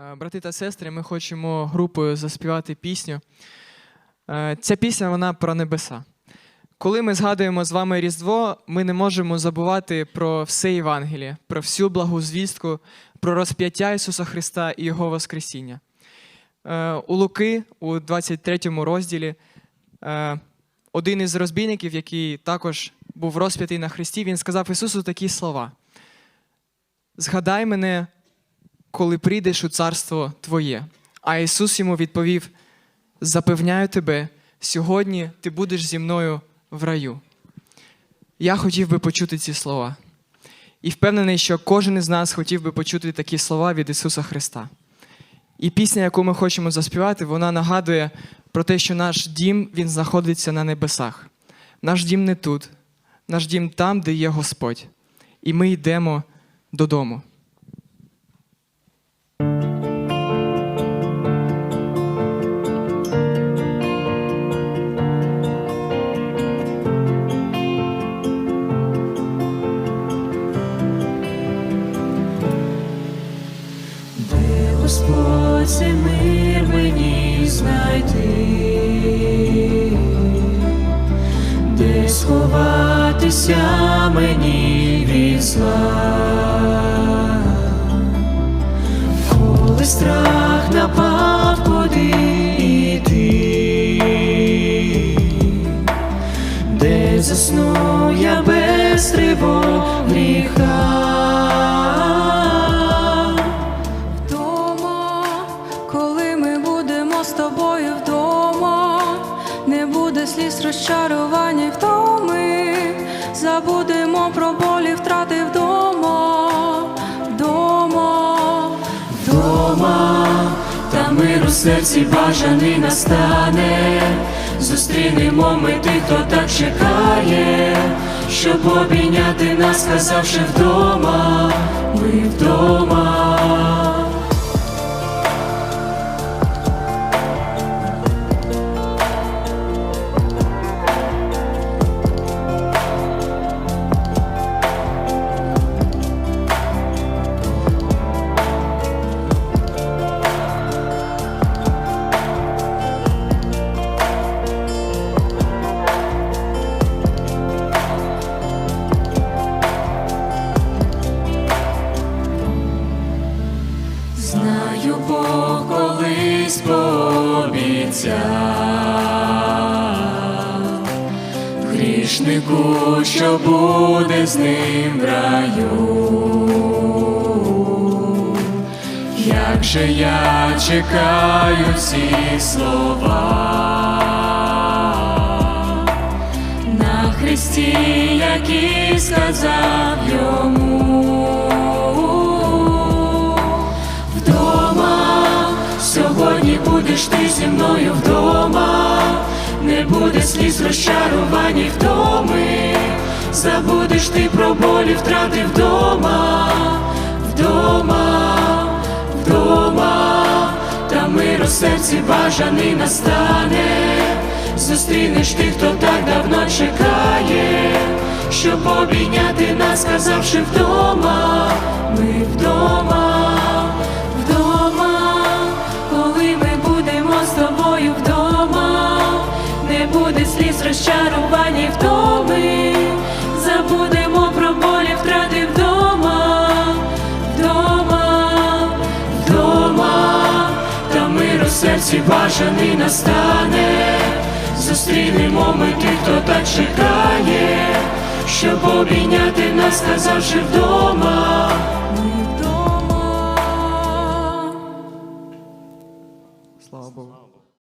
Е, Брати та сестри, ми хочемо групою заспівати пісню. Е, Ця пісня вона про небеса. Коли ми згадуємо з вами Різдво, ми не можемо забувати про все Євангеліє, про всю благу звістку, про розп'яття Ісуса Христа і Його Воскресіння. Е, У Луки, у 23 розділі, один із розбійників, який також був розп'ятий на Христі, він сказав Ісусу такі слова: Згадай мене, коли прийдеш у царство Твоє. А Ісус йому відповів: Запевняю тебе, сьогодні ти будеш зі мною в раю. Я хотів би почути ці слова. І впевнений, що кожен із нас хотів би почути такі слова від Ісуса Христа. І пісня, яку ми хочемо заспівати, вона нагадує про те, що наш дім він знаходиться на небесах. Наш дім не тут, наш дім там, де є Господь. І ми йдемо додому. Господь знайти, де сховатися мені від зла, коли страх напав, куди де засну я без тривог гріха. Тобою вдома, не буде сліз розчарування втоми, забудемо про болі втрати вдома, вдома, Дома, та мир у серці бажаний настане. Зустрінемо ми тих, хто так чекає, щоб обійняти нас, сказавши вдома, ми вдома. Колись пообіцяв грішнику, що буде з ним в раю. Як же я чекаю ці слова на Христі, які сказав йому. Будеш ти зі мною вдома, не буде сліз розчарувань і вдоми, забудеш ти про болі втрати вдома, вдома, вдома, та мир у серці бажаний настане, зустрінеш тих, хто так давно чекає, щоб обійняти нас, сказавши вдома, ми вдома, сліз втоми, забудемо про болі втрати вдома, вдома, вдома, та мир у серці бажаний настане, зустрінемо ми тих, хто так чекає, щоб обійняти нас, сказавши вдома,